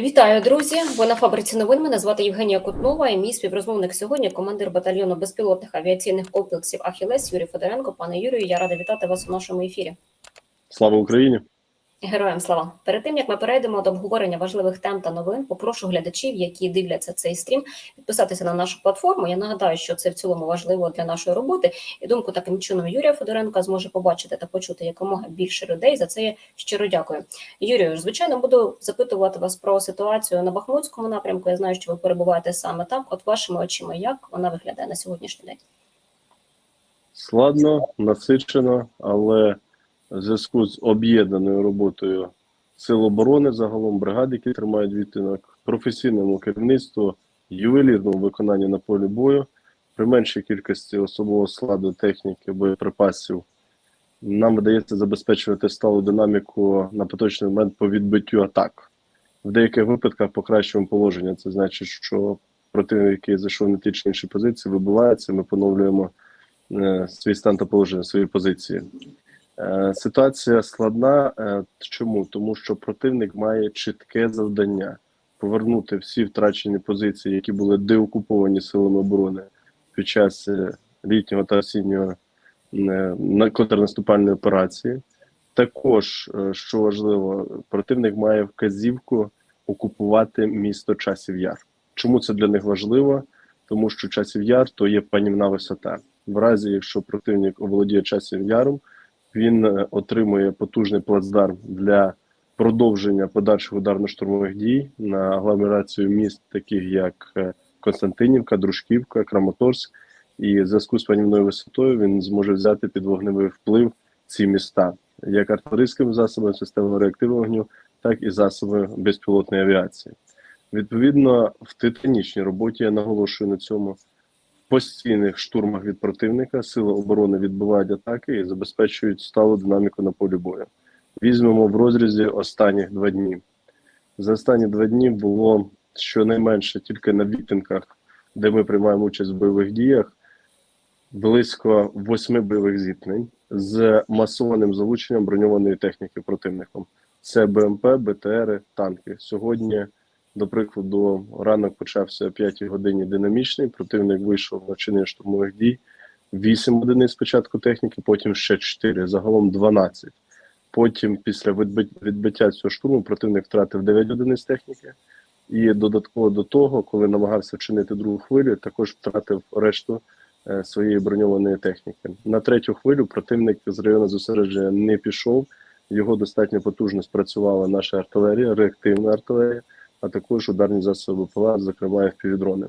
Вітаю, друзі! Ви на фабриці новин. Мене звати Євгенія Кутнова. І мій співрозмовник сьогодні командир батальйону безпілотних авіаційних комплексів Ахілес Юрій Федоренко. Пане Юрію, я рада вітати вас у нашому ефірі. Слава Україні! Героям слава! Перед тим як ми перейдемо до обговорення важливих тем та новин, попрошу глядачів, які дивляться цей стрім, підписатися на нашу платформу. Я нагадаю, що це в цілому важливо для нашої роботи. І думку таким чином Юрія Федоренка зможе побачити та почути якомога більше людей. За це я щиро дякую. Юрію, звичайно, буду запитувати вас про ситуацію на Бахмутському напрямку. Я знаю, що ви перебуваєте саме там. От вашими очима, як вона виглядає на сьогоднішній день? Складно, насичено, але в зв'язку з об'єднаною роботою Сил оборони, загалом бригад, які тримають відтинок, професійному керівництву, ювелірному виконанні на полі бою, при меншій кількості особового складу, техніки, боєприпасів, нам вдається забезпечувати сталу динаміку на поточний момент по відбиттю атак. В деяких випадках покращуємо положення. Це значить, що противник, який зайшов на ті чи інші позиції, вибивається. Ми поновлюємо е, свій стан та положення, свої позиції. Е, Ситуація складна. Е, Чому? Тому що противник має чітке завдання повернути всі втрачені позиції, які були деокуповані силами оборони під час е, літнього та осіннього на- контрнаступальної операції. Також, що важливо, противник має вказівку окупувати місто Часів Яр. Чому це для них важливо? Тому що Часів Яр то є панівна висота. В разі, якщо противник оволодіє Часів Яром, він е, отримує потужний плацдарм для продовження подальших ударно-штурмових дій на агломерацію міст, таких як е, Константинівка, Дружківка, Краматорськ. І в зв'язку з панівною висотою він зможе взяти під вогневий вплив ці міста, як артилерійськими засобами системи реактивного вогню, так і засоби безпілотної авіації. Відповідно, в титанічній роботі я наголошую на цьому. Постійних штурмах від противника сили оборони відбивають атаки і забезпечують сталу динаміку на полі бою. Візьмемо в розрізі останніх два дні. За останні два дні було щонайменше тільки на відтинках, де ми приймаємо участь в бойових діях, близько восьми бойових зіткнень з масованим залученням броньованої техніки противником. Це БМП, БТРи, танки. Сьогодні, до прикладу, ранок почався о 5 годині динамічний. Противник вийшов на вчинення штурмових дій. 8 одиниць спочатку техніки, потім ще 4, загалом 12. Потім, після відбиття цього штурму, противник втратив 9 одиниць техніки. І додатково до того, коли намагався вчинити другу хвилю, також втратив решту е, своєї броньованої техніки. На третю хвилю противник з району зосередження не пішов. Його достатньо потужно спрацювала наша артилерія, реактивна артилерія, а також ударні засоби ПЛА, зокрема FPV-дрони.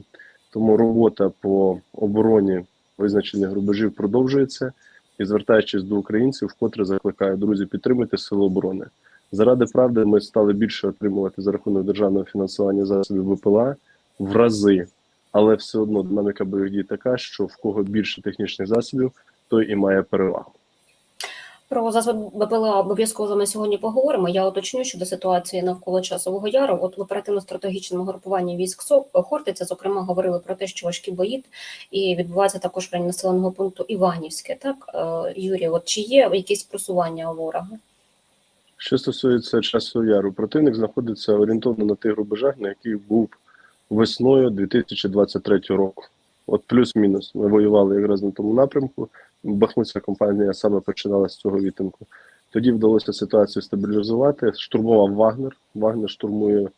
Тому робота по обороні визначених рубежів продовжується. І звертаючись до українців, вкотре закликаю друзі, підтримуйте сили оборони. Заради правди ми стали більше отримувати за рахунок державного фінансування засобів ВПЛА в рази, але все одно динаміка бойових дій така, що в кого більше технічних засобів, той і має перевагу. Про засоб БПЛА обов'язково вами сьогодні поговоримо. Я уточню щодо ситуації навколо часового яру. От в оперативно-стратегічному групуванні військ СОП Хортиця, зокрема, говорили про те, що важкі бої і відбуваються також в населеного пункту Іванівське. Так, Е, Юрій, от чи є якісь просування у ворога? Що стосується часу яру, противник знаходиться орієнтовно на тих рубежах, на яких був весною 2023 року. От плюс-мінус. Ми воювали якраз на тому напрямку. Бахмутська компанія саме починала з цього відтинку. Тоді вдалося ситуацію стабілізувати. Штурмував Вагнер. Вагнер штурмує,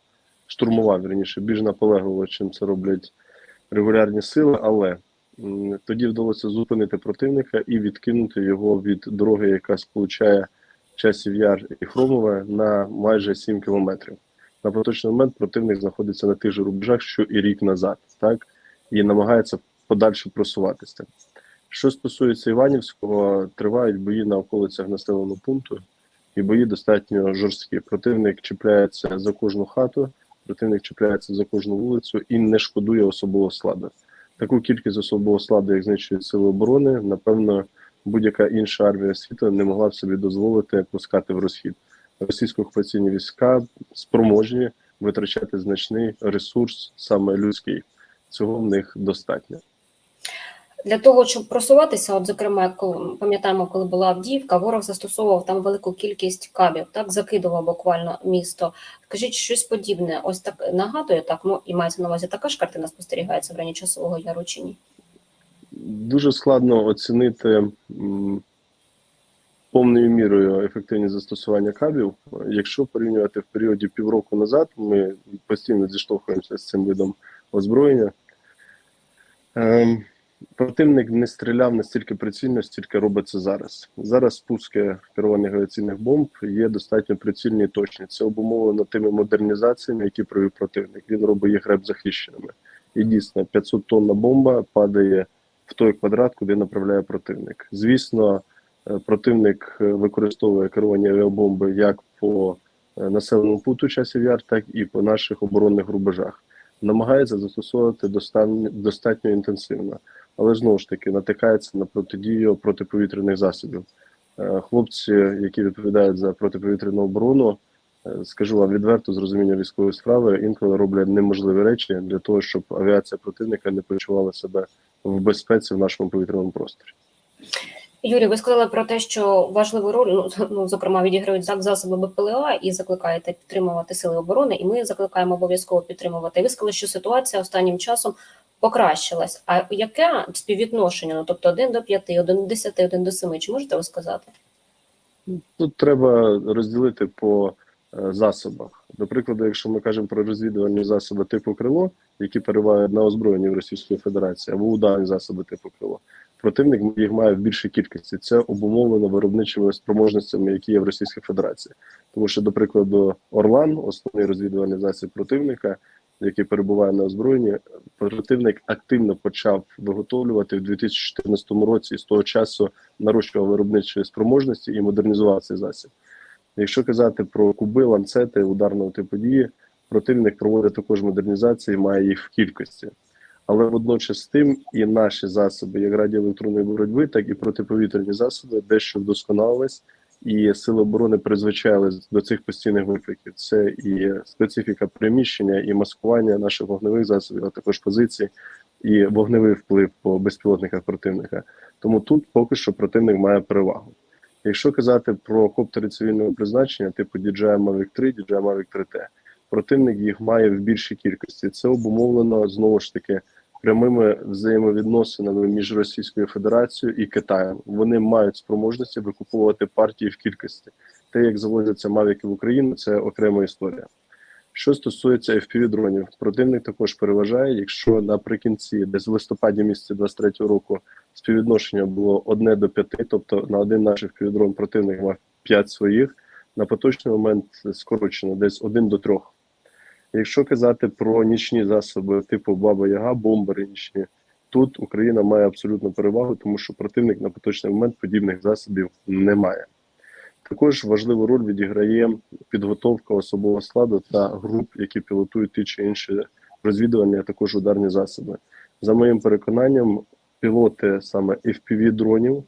штурмував верніше, більш наполегливо, чим це роблять регулярні сили, але тоді вдалося зупинити противника і відкинути його від дороги, яка сполучає часів яр і Хромове на майже 7 кілометрів. На поточний момент противник знаходиться на тих же рубежах, що і рік назад, так і намагається подальше просуватися. Що стосується Іванівського, тривають бої на околицях населеного пункту, і бої достатньо жорсткі. Противник чіпляється за кожну хату, противник чіпляється за кожну вулицю і не шкодує особового складу. Таку кількість особового складу, як знищують сили оборони, напевно, будь-яка інша армія світу не могла б собі дозволити пускати в розхід. Російсько-окупаційні війська спроможні витрачати значний ресурс, саме людський. Цього в них достатньо. Для того, щоб просуватися, от зокрема, коли пам'ятаємо, коли була Авдіївка, ворог застосовував там велику кількість кабів, так закидував буквально місто. Скажіть, щось подібне, ось так нагадує так, ну і мається на увазі така ж картина спостерігається в районі часового яру чи ні? Дуже складно оцінити повною мірою ефективність застосування кабів. Якщо порівнювати в періоді півроку назад, ми постійно зіштовхуємося з цим видом озброєння. Противник не стріляв настільки прицільно, стільки робить це зараз. Зараз спуски керованих авіаційних бомб є достатньо прицільні і точні. Це обумовлено тими модернізаціями, які провів противник. Він робить їх реп захищеними. І дійсно, 500 тонна бомба падає в той квадрат, куди направляє противник. Звісно, е, противник е, використовує керовані авіабомби як по е, населеному пункту часів яр, так і по наших оборонних рубежах. Намагається застосовувати достатньо, достатньо інтенсивно, але знову ж таки натикається на протидію протиповітряних засобів. Е, Хлопці, які відповідають за протиповітряну оборону, е, скажу вам відверто, з розуміння військової справи, інколи роблять неможливі речі для того, щоб авіація противника не почувала себе в безпеці в нашому повітряному просторі. Юрій, ви сказали про те, що важливу роль, ну, ну зокрема, відіграють зак- засоби БПЛА і закликаєте підтримувати сили оборони, і ми закликаємо обов'язково підтримувати. Ви сказали, що ситуація останнім часом покращилась. А яке співвідношення? Ну тобто 1 до 5, 1 до 10, 1 до 7, Чи можете ви сказати? Тут треба розділити по е, засобах. До прикладу, якщо ми кажемо про розвідувальні засоби типу крило, які перебувають на озброєнні в Російської Федерації, або ударні засоби типу крило, противник їх має в більшій кількості. Це обумовлено виробничими спроможностями, які є в Російській Федерації. Тому що, до прикладу, Орлан, основний розвідувальний засіб противника, який перебуває на озброєнні, противник активно почав виготовлювати в 2014 році і з того часу нарощував виробничі спроможності і модернізував цей засіб. Якщо казати про куби, ланцети ударного типу дії, противник проводить також модернізації, має їх в кількості. Але водночас тим і наші засоби, як радіоелектронної боротьби, так і протиповітряні засоби, дещо вдосконалились, і сили оборони призвичайлись до цих постійних викликів. Це і специфіка приміщення, і маскування наших вогневих засобів, а також позицій, і вогневий вплив по безпілотниках противника. Тому тут поки що противник має перевагу. Якщо казати про коптери цивільного призначення, типу DJI Mavic 3, DJI Mavic 3T, противник їх має в більшій кількості. Це обумовлено знову ж таки прямими взаємовідносинами між Російською Федерацією і Китаєм. Вони мають спроможності викуповувати партії в кількості. Те, як завозяться мавіки в Україну, це окрема історія. Що стосується fpv дронів, противник також переважає. Якщо наприкінці, десь в листопаді місяці 23 року, співвідношення було 1 до 5, тобто на один наш FPV-дрон противник мав 5 своїх, на поточний момент скорочено десь 1 до 3. Якщо казати про нічні засоби типу Баба Яга, бомбери нічні, тут Україна має абсолютну перевагу, тому що противник на поточний момент подібних засобів не має. Також важливу роль відіграє підготовка особового складу та груп, які пілотують ті чи інші розвідувальні, а також ударні засоби. За моїм переконанням, пілоти саме fpv дронів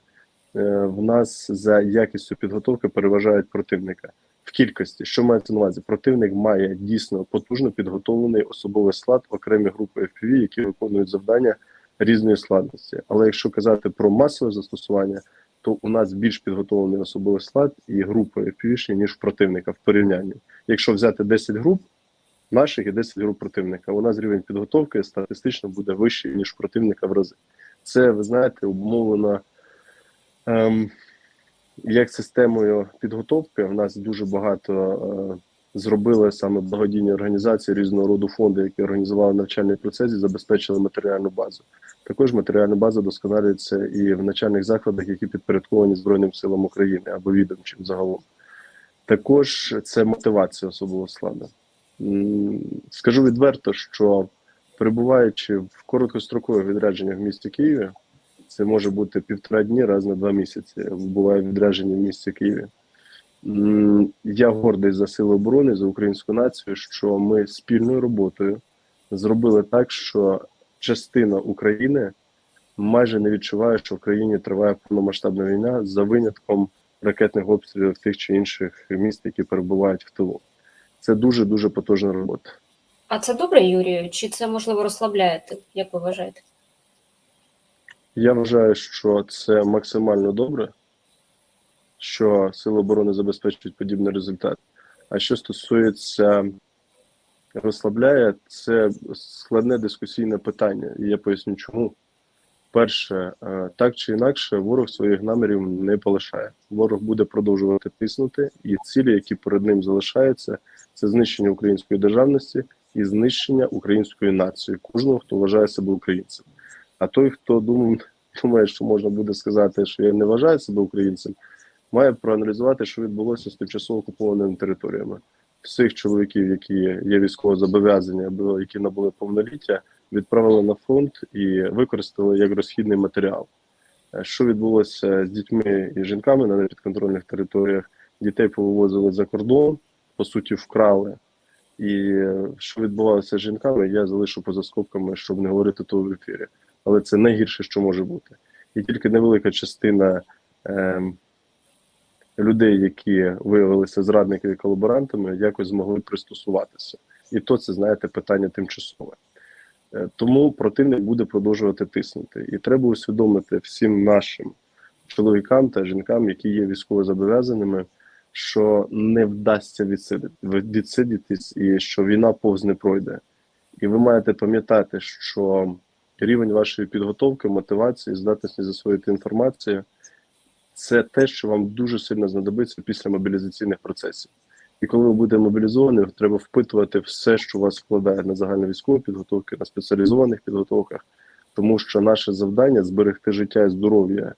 е, в нас за якістю підготовки переважають противника в кількості. Що мається на увазі? Противник має дійсно потужно підготовлений особовий склад, окремі групи FPV, які виконують завдання різної складності. Але якщо казати про масове застосування, то у нас більш підготовлений особовий склад і групи FPV, ніж противника в порівнянні. Якщо взяти 10 груп наших і 10 груп противника, у нас рівень підготовки статистично буде вищий, ніж противника в рази. Це, ви знаєте, обумовлено ем, як системою підготовки. У нас дуже багато е, зробили саме благодійні організації різного роду фонди, які організували навчальний процес і забезпечили матеріальну базу. Також матеріальна база досконалюється і в навчальних закладах, які підпорядковані Збройним силам України або відомчим загалом. Також це мотивація особового складу. Скажу відверто, що перебуваючи в короткострокових відрядженнях в місті Києві, це може бути півтора дні раз на два місяці. Буває відрядження в місті Києві. Я гордий за сили оборони, за українську націю, що ми спільною роботою зробили так, що частина України майже не відчуває, що в країні триває повномасштабна війна за винятком ракетних обстрілів тих чи інших міст, які перебувають в тилу. Це дуже дуже потужна робота. А це добре, Юрію? Чи це можливо розслабляє? Як ви вважаєте? Я вважаю, що це максимально добре, що Сили оборони забезпечують подібний результат. А що стосується розслабляє, це складне дискусійне питання, і я поясню, чому. Перше, е, так чи інакше, ворог своїх намірів не полишає. Ворог буде продовжувати тиснути, і цілі, які перед ним залишаються, це знищення української державності і знищення української нації, кожного, хто вважає себе українцем. А той, хто думає, думає, що можна буде сказати, що я не вважаю себе українцем, має проаналізувати, що відбулося з тимчасово окупованими територіями. Всіх чоловіків, які є військово зобов'язані або які набули повноліття, відправили на фронт і використали як розхідний матеріал. Е, Що відбулося з дітьми і жінками на непідконтрольних територіях? Дітей повивозили за кордон, по суті, вкрали. І е, що відбувалося з жінками, я залишу поза скобками, щоб не говорити то в ефірі. Але це найгірше, що може бути. І тільки невелика частина ем, людей, які виявилися зрадниками і колаборантами, якось змогли пристосуватися. І то це, знаєте, питання тимчасове. Е, Тому противник буде продовжувати тиснути. І треба усвідомити всім нашим чоловікам та жінкам, які є військово зобов'язаними, що не вдасться відсидити, відсидітись і що війна повз не пройде. І ви маєте пам'ятати, що рівень вашої підготовки, мотивації, здатності засвоїти інформацію це те, що вам дуже сильно знадобиться після мобілізаційних процесів. І коли ви будете мобілізовані, треба впитувати все, що вас вкладає на загальну військову підготовку, на спеціалізованих підготовках, тому що наше завдання зберегти життя і здоров'я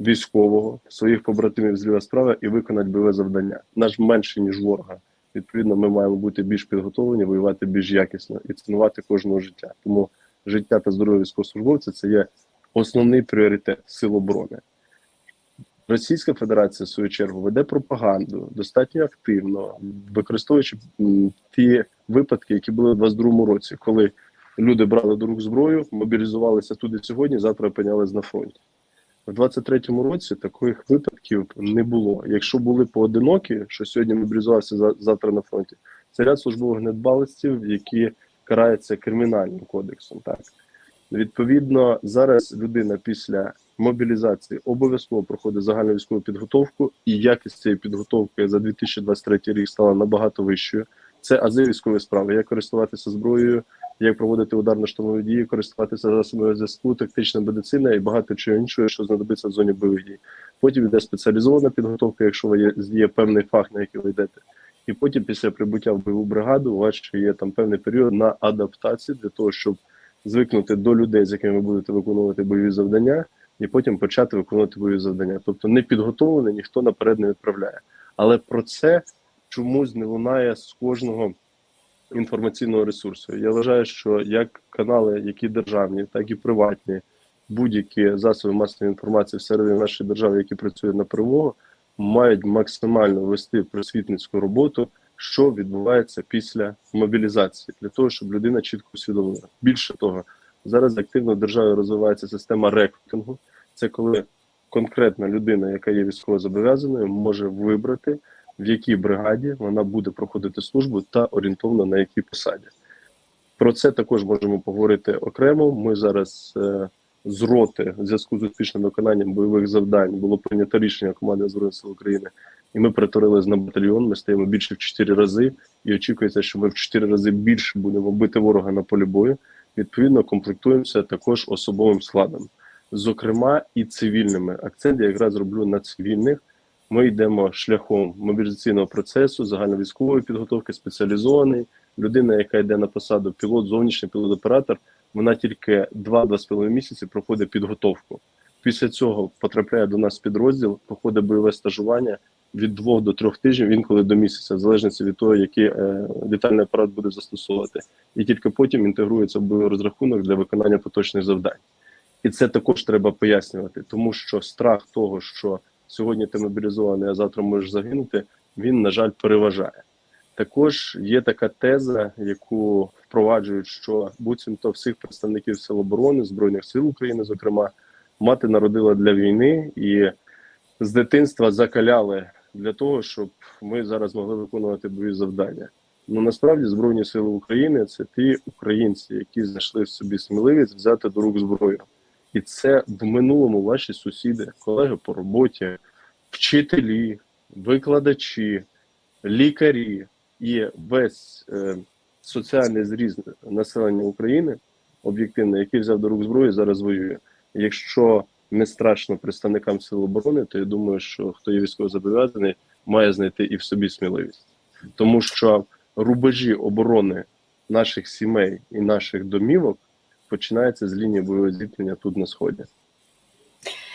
військового, своїх побратимів зліва справа і виконати бойове завдання. Наш менше ніж ворога. Відповідно, ми маємо бути більш підготовлені, воювати більш якісно і цінувати кожного життя. Тому життя та здоров'я військовослужбовця це є основний пріоритет сил оборони. Російська Федерація, в свою чергу, веде пропаганду достатньо активно, використовуючи ті випадки, які були в 22-му році, коли люди брали до рук зброю, мобілізувалися туди сьогодні, завтра опинялись на фронті. В 23-му році таких випадків не було. Якщо були поодинокі, що сьогодні мобілізувався завтра на фронті, це ряд службових недбалостів, які караються кримінальним кодексом. Так відповідно, зараз людина після мобілізації обов'язково проходить загальну військову підготовку, і якість цієї підготовки за 2023 рік стала набагато вищою. Це ази військової справи, як користуватися зброєю, як проводити ударно-штурмові дії, користуватися засобами зв'язку, тактична медицина і багато чого іншого, що знадобиться в зоні бойових дій. Потім йде спеціалізована підготовка, якщо ви є, є певний фах, на який ви йдете. І потім, після прибуття в бойову бригаду, у вас ще є там певний період на адаптацію для того, щоб звикнути до людей, з якими ви будете виконувати бойові завдання, і потім почати виконувати бойові завдання. Тобто не підготовлений ніхто наперед не відправляє. Але про це чомусь не лунає з кожного інформаційного ресурсу. Я вважаю, що як канали, які державні, так і приватні, будь-які засоби масової інформації всередині нашої держави, які працюють на перемогу, мають максимально вести просвітницьку роботу, що відбувається після мобілізації, для того, щоб людина чітко усвідомила. Більше того, зараз активно в державі розвивається система рекрутингу. Це коли конкретна людина, яка є військово зобов'язаною, може вибрати в якій бригаді вона буде проходити службу та орієнтовно на якій посаді. Про це також можемо поговорити окремо. Ми зараз е, з роти в зв'язку з успішним виконанням бойових завдань було прийнято рішення команди Збройних сил України, і ми перетворились на батальйон. Ми стаємо більше в 4 рази, і очікується, що ми в 4 рази більше будемо бити ворога на полі бою. Відповідно, комплектуємося також особовим складом, зокрема і цивільними. Акцент я якраз роблю на цивільних. Ми йдемо шляхом мобілізаційного процесу, загальновійськової підготовки, спеціалізований. Людина, яка йде на посаду пілот, зовнішній пілот-оператор, вона тільки 2-2,5 місяці проходить підготовку. Після цього потрапляє до нас підрозділ, проходить бойове стажування від 2 до 3 тижнів, інколи до місяця, в залежності від того, який е, літальний апарат буде застосовувати. І тільки потім інтегрується в бойовий розрахунок для виконання поточних завдань. І це також треба пояснювати, тому що страх того, що сьогодні ти мобілізований, а завтра можеш загинути, він, на жаль, переважає. Також є така теза, яку впроваджують, що буцімто всіх представників сил оборони, Збройних сил України, зокрема, мати народила для війни і з дитинства закаляли для того, щоб ми зараз могли виконувати бойові завдання. Ну насправді Збройні Сили України це ті українці, які знайшли в собі сміливість взяти до рук зброю І це в минулому ваші сусіди, колеги по роботі, вчителі, викладачі, лікарі і весь е, соціальний зріз населення України, об'єктивно, який взяв до рук зброю, зараз воює. Якщо не страшно представникам сил оборони, то я думаю, що хто є військово зобов'язаний, має знайти і в собі сміливість, тому що рубежі оборони наших сімей і наших домівок починаються з лінії бойового зіткнення тут на сході.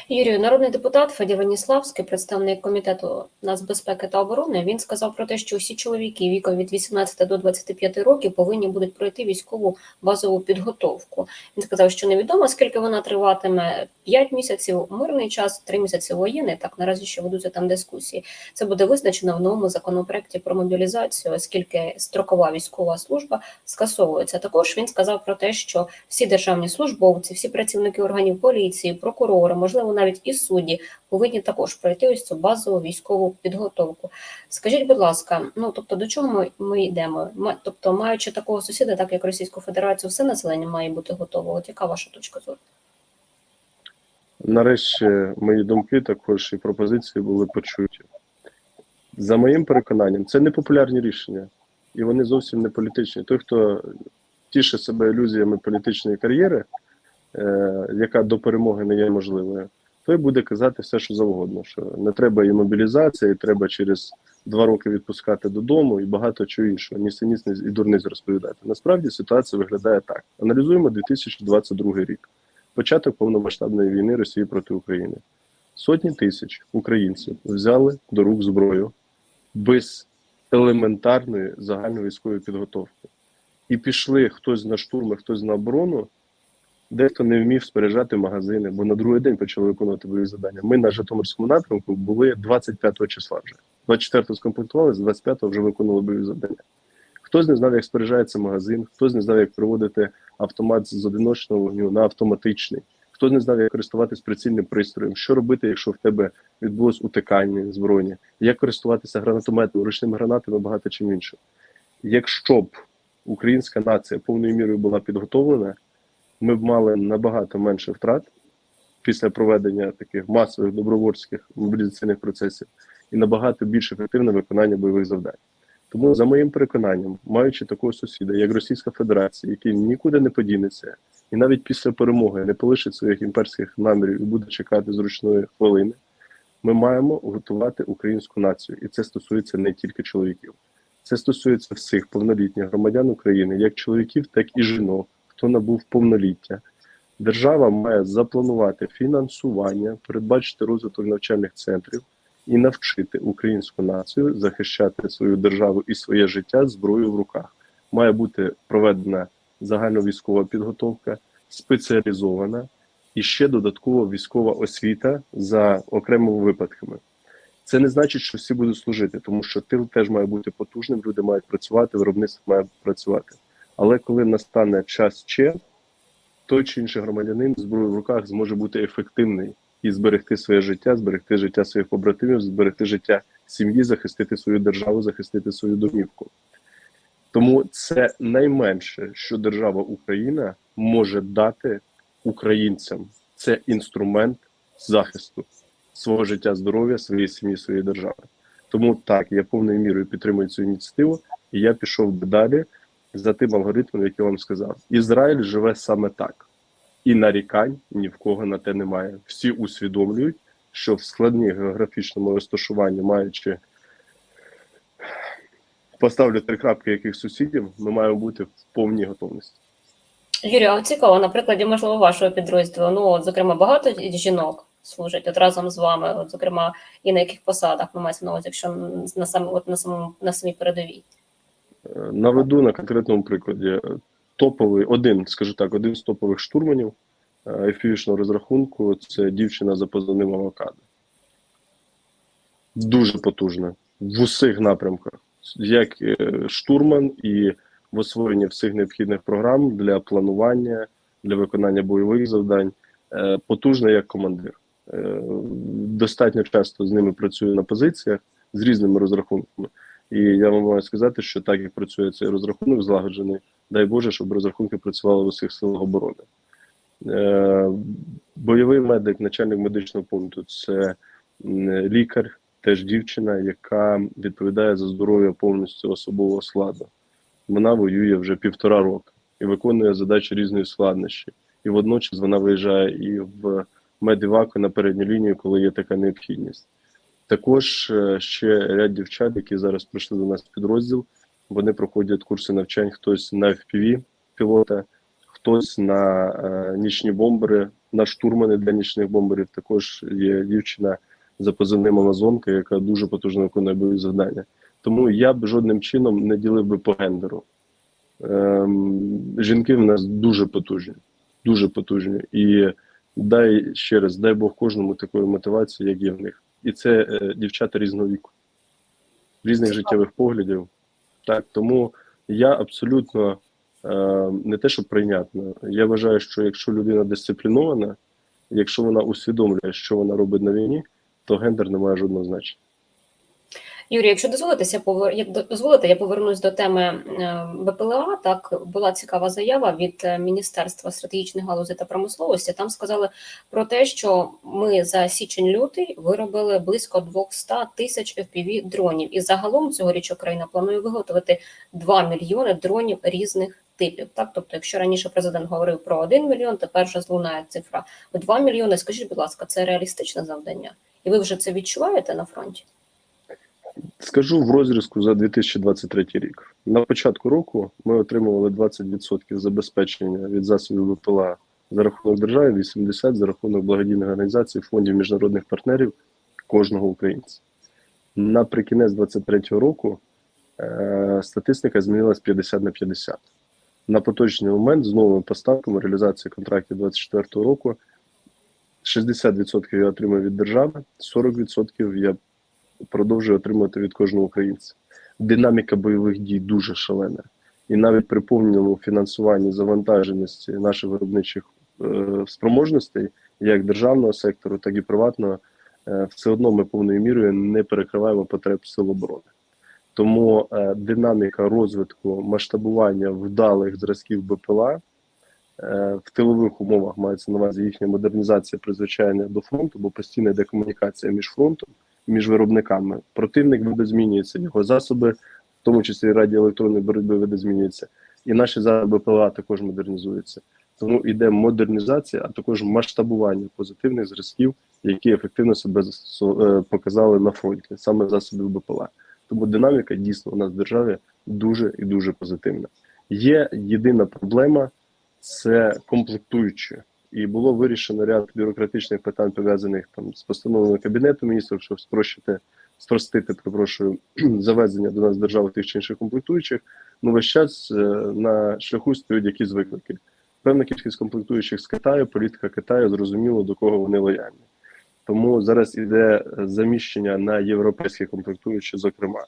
Юрію, народний депутат Федір Веніславський, представник комітету нацбезпеки та оборони, він сказав про те, що усі чоловіки віком від 18 до 25 років повинні будуть пройти військову базову підготовку. Він сказав, що невідомо скільки вона триватиме 5 місяців мирний час, 3 місяці воєнний. Так наразі ще ведуться там дискусії. Це буде визначено в новому законопроекті про мобілізацію, оскільки строкова військова служба скасовується. Також він сказав про те, що всі державні службовці, всі працівники органів поліції, прокурори, можливо, навіть і судді повинні також пройти ось цю базову військову підготовку. Скажіть, будь ласка, ну тобто до чого ми, ми йдемо? Тобто, маючи такого сусіда, так як Російську Федерацію, все населення має бути готове. От яка ваша точка зору? Нарешті мої думки також і пропозиції були почуті. За моїм переконанням, це не популярні рішення, і вони зовсім не політичні. Той, хто тішить себе ілюзіями політичної кар'єри, е, яка до перемоги не є можливою, той буде казати все, що завгодно. Що не треба і мобілізація, і треба через два роки відпускати додому, і багато чого іншого. Ні синіс, ні і дурниць розповідати. Насправді ситуація виглядає так: аналізуємо 2022 рік початок повномасштабної війни Росії проти України. Сотні тисяч українців взяли до рук зброю без елементарної загальної військової підготовки. І пішли хтось на штурми, хтось на оборону. Дехто не вмів споряджати магазини, бо на другий день почали виконувати бойові завдання. Ми на Житомирському напрямку були 25 числа вже. 24 скомплектували, з 25 вже виконували бойові завдання. Хтось не знав, як споряджається магазин, хтось не знав, як переводити автомат з одиночного вогню на автоматичний, хтось не знав, як користуватись прицільним пристроєм, що робити, якщо в тебе відбулось утикання збройні, як користуватися гранатометом, ручними гранатами, багато чим іншим. Якщо б українська нація повною мірою була підготовлена, ми б мали набагато менше втрат після проведення таких масових добровольських мобілізаційних процесів і набагато більш ефективне виконання бойових завдань. Тому, за моїм переконанням, маючи такого сусіда, як Російська Федерація, який нікуди не подінеться, і навіть після перемоги не полишить своїх імперських намірів і буде чекати зручної хвилини, ми маємо готувати українську націю, і це стосується не тільки чоловіків. Це стосується всіх повнолітніх громадян України, як чоловіків, так і жінок, хто набув повноліття. Держава має запланувати фінансування, передбачити розвиток навчальних центрів і навчити українську націю захищати свою державу і своє життя зброєю в руках. Має бути проведена загальновійськова підготовка, спеціалізована і ще додаткова військова освіта за окремими випадками. Це не значить, що всі будуть служити, тому що тил теж має бути потужним, люди мають працювати, виробництво має працювати. Але коли настане час ще, той чи інший громадянин з зброєю в руках зможе бути ефективний і зберегти своє життя, зберегти життя своїх побратимів, зберегти життя сім'ї, захистити свою державу, захистити свою домівку. Тому це найменше, що держава Україна може дати українцям. Це інструмент захисту свого життя, здоров'я, своєї сім'ї, своєї держави. Тому так, я повною мірою підтримую цю ініціативу, і я пішов би далі за тим алгоритмом, який я вам сказав. Ізраїль живе саме так, і нарікань ні в кого на те немає. Всі усвідомлюють, що в складні географічному розташуванні, маючи поставлю три крапки яких сусідів, ми маємо бути в повній готовності. Юрію, а цікаво, на прикладі, можливо, вашого підрозділу. Ну, от, зокрема, багато жінок служать от разом з вами, от, зокрема, і на яких посадах ну, мається на увазі, якщо на сам, от, на самому на самій передовій. Е, Наведу на конкретному прикладі Е, топовий, один, скажу так, один з топових штурманів ефівішного розрахунку це дівчина за позивним авокадо. Дуже потужна в усіх напрямках, як е, штурман і в освоєнні всіх необхідних програм для планування, для виконання бойових завдань. Е, Потужна як командир. Е, Достатньо часто з ними працюю на позиціях з різними розрахунками. І я вам маю сказати, що так як працює цей розрахунок злагоджений, дай Боже, щоб розрахунки працювали в усіх силах оборони. Е, бойовий медик, начальник медичного пункту це лікар, теж дівчина, яка відповідає за здоров'я повністю особового складу. Вона воює вже півтора року і виконує задачі різної складнощі. І водночас вона виїжджає і в медиваку на передню лінію, коли є така необхідність. Також е, ще ряд дівчат, які зараз прийшли до нас в підрозділ, вони проходять курси навчань, хтось на FPV пілота, хтось на е, нічні бомбери, на штурмани для нічних бомберів. Також є дівчина за позивним Амазонка, яка дуже потужно виконує бойові завдання. Тому я б жодним чином не ділив би по гендеру. Ем, жінки в нас дуже потужні, дуже потужні. І дай ще раз, дай Бог кожному такої мотивації, як є в них. І це е, дівчата різного віку, різних життєвих поглядів. Так, тому я абсолютно е, не те, що прийнятно. Я вважаю, що якщо людина дисциплінована, якщо вона усвідомлює, що вона робить на війні, то гендер не має жодного значення. Юрій, якщо дозволитися, повер... як дозволите, я повернусь до теми е, БПЛА. Так була цікава заява від е, Міністерства стратегічних галузей та промисловості. Там сказали про те, що ми за січень-лютий виробили близько 200 тисяч FPV дронів, і загалом цьогоріч Україна планує виготовити 2 мільйони дронів різних типів. Так, тобто, якщо раніше президент говорив про 1 мільйон, тепер вже злунає цифра у 2 мільйони. Скажіть, будь ласка, це реалістичне завдання? І ви вже це відчуваєте на фронті? Скажу в розрізку за 2023 рік. На початку року ми отримували 20% забезпечення від засобів ВПЛА за рахунок держави, 80% за рахунок благодійних організацій, фондів міжнародних партнерів кожного українця. Наприкінець 2023 року е, статистика змінилась 50 на 50. На поточний момент з новими поставками реалізації контрактів 2024 року 60% я отримав від держави, 40% я продовжує отримувати від кожного українця. Динаміка бойових дій дуже шалена. І навіть при повному фінансуванні завантаженості наших виробничих е, спроможностей, як державного сектору, так і приватного, е, все одно ми повною мірою не перекриваємо потреб сил оборони. Тому е, динаміка розвитку масштабування вдалих зразків БПЛА е, в тилових умовах мається на увазі їхня модернізація призвичайна до фронту, бо постійна йде комунікація між фронтом між виробниками. Противник видозмінюється, його засоби, в тому числі радіоелектронної боротьби видозмінюються. І наші засоби ПЛА також модернізуються. Тому йде модернізація, а також масштабування позитивних зразків, які ефективно себе е, показали на фронті, саме засобів БПЛА. Тому динаміка дійсно у нас в державі дуже і дуже позитивна. Є єдина проблема це комплектуючі і було вирішено ряд бюрократичних питань пов'язаних там з постановами кабінету міністрів, щоб спрощити, спростити, перепрошую, завезення до нас держави тих чи інших комплектуючих. Ну весь час е, на шляху стоять якісь виклики. Певна кількість комплектуючих з Китаю, політика Китаю зрозуміло до кого вони лояльні. Тому зараз іде заміщення на європейські комплектуючі, зокрема.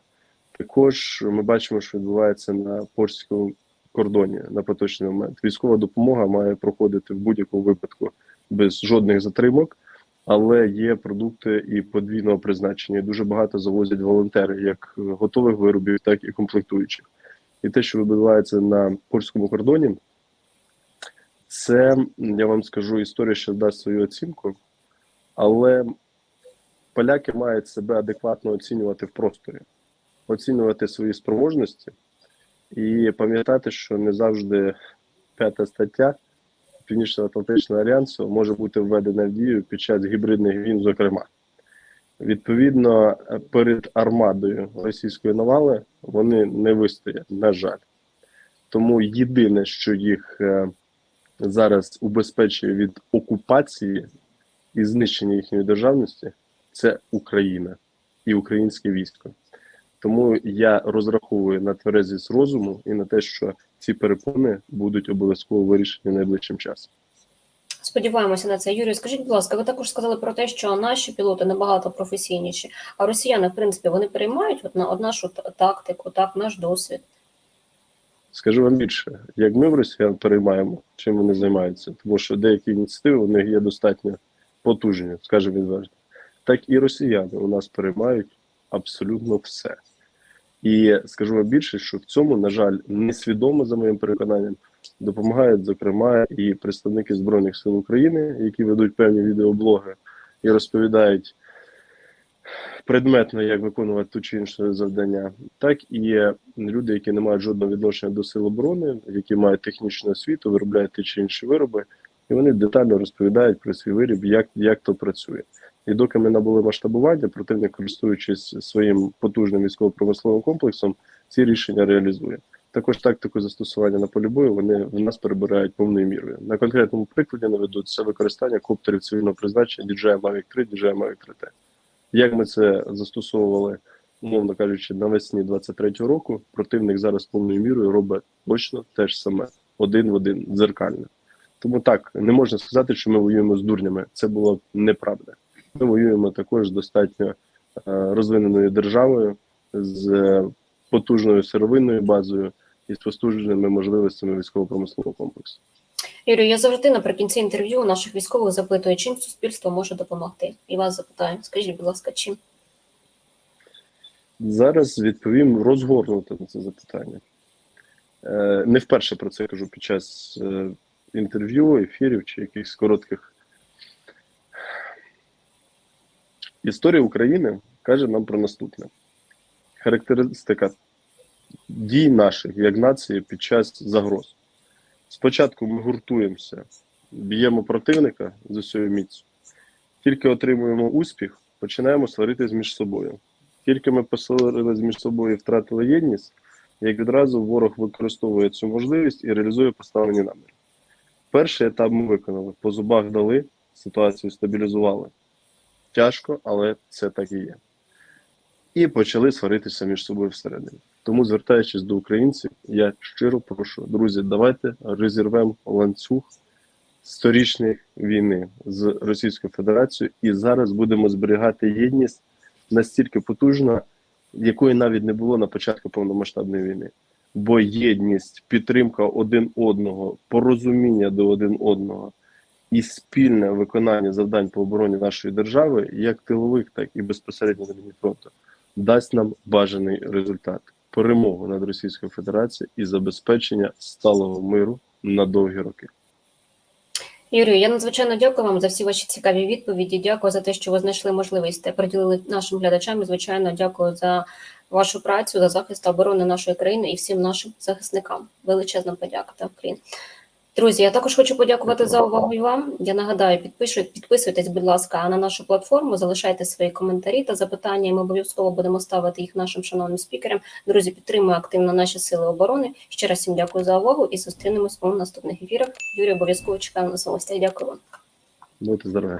Також ми бачимо, що відбувається на польському кордоні на поточний момент. Військова допомога має проходити в будь-якому випадку без жодних затримок, але є продукти і подвійного призначення. Дуже багато завозять волонтери, як готових виробів, так і комплектуючих. І те, що відбувається на польському кордоні, це я вам скажу історія, що дасть свою оцінку, але поляки мають себе адекватно оцінювати в просторі, оцінювати свої спроможності. І пам'ятати, що не завжди п'ята стаття Північно-Атлантичного альянсу може бути введена в дію під час гібридних війн, зокрема. Відповідно, перед армадою російської навали вони не вистоять, на жаль. Тому єдине, що їх е, зараз убезпечує від окупації і знищення їхньої державності, це Україна і українське військо. Тому я розраховую на тверезість розуму і на те, що ці перепони будуть обов'язково вирішені найближчим часом. Сподіваємося на це. Юрій, скажіть, будь ласка, ви також сказали про те, що наші пілоти набагато професійніші, а росіяни, в принципі, вони переймають от, на, нашу тактику, так, наш досвід. Скажу вам більше, як ми в росіян переймаємо, чим вони займаються, тому що деякі ініціативи у них є достатньо потужні, скажімо відверто, так і росіяни у нас переймають абсолютно все. І скажу вам більше, що в цьому, на жаль, несвідомо за моїм переконанням, допомагають, зокрема, і представники Збройних сил України, які ведуть певні відеоблоги і розповідають предметно, як виконувати ту чи інше завдання, так і люди, які не мають жодного відношення до сил оборони, які мають технічну освіту, виробляють ті чи інші вироби, і вони детально розповідають про свій виріб, як, як то працює. І доки ми набули масштабування, противник, користуючись своїм потужним військово-промисловим комплексом, ці рішення реалізує. Також тактику застосування на полі бою вони в нас перебирають повною мірою. На конкретному прикладі наведуть це використання коптерів цивільного призначення DJI Mavic 3, DJI Mavic 3T. Як ми це застосовували, умовно кажучи, навесні 23-го року, противник зараз повною мірою робить точно те ж саме, один в один, дзеркально. Тому так, не можна сказати, що ми воюємо з дурнями. Це було неправда. Ми воюємо також з достатньо е, розвиненою державою, з потужною сировинною базою і з потужними можливостями військово-промислового комплексу. Юрію, я завжди наприкінці інтерв'ю у наших військових запитую, чим суспільство може допомогти. І вас запитаю, скажіть, будь ласка, чим? Зараз відповім розгорнуто на це запитання. Е, Не вперше про це кажу під час е, інтерв'ю, ефірів чи якихось коротких. Історія України каже нам про наступне: характеристика дій наших як нації під час загроз. Спочатку ми гуртуємося, б'ємо противника з усією міцю. Тільки отримуємо успіх, починаємо сваритись між собою. Тільки ми посварились між собою і втратили єдність, як відразу ворог використовує цю можливість і реалізує поставлені наміри. Перший етап ми виконали. По зубах дали, ситуацію стабілізували. Тяжко, але це так і є. І почали сваритися між собою всередині. Тому, звертаючись до українців, я щиро прошу, друзі, давайте розірвемо ланцюг сторічної війни з Російською Федерацією і зараз будемо зберігати єдність настільки потужна, якої навіть не було на початку повномасштабної війни. Бо єдність, підтримка один одного, порозуміння до один одного і спільне виконання завдань по обороні нашої держави, як тилових, так і безпосередньо на лінії фронту, дасть нам бажаний результат перемогу над Російською Федерацією і забезпечення сталого миру на довгі роки. Юрію, я надзвичайно дякую вам за всі ваші цікаві відповіді. Дякую за те, що ви знайшли можливість та приділили нашим глядачам. І, Звичайно, дякую за вашу працю, за захист та оборону нашої країни і всім нашим захисникам. Величезна подяка та вклін. Друзі, я також хочу подякувати за увагу і вам. Я нагадаю, підписуйтесь, будь ласка, на нашу платформу, залишайте свої коментарі та запитання. і Ми обов'язково будемо ставити їх нашим шановним спікерам. Друзі, підтримуємо активно наші сили оборони. Ще раз всім дякую за увагу і зустрінемось у наступних ефірах. Юрій обов'язково чекаю на самостях. Дякую вам. Будьте здорові!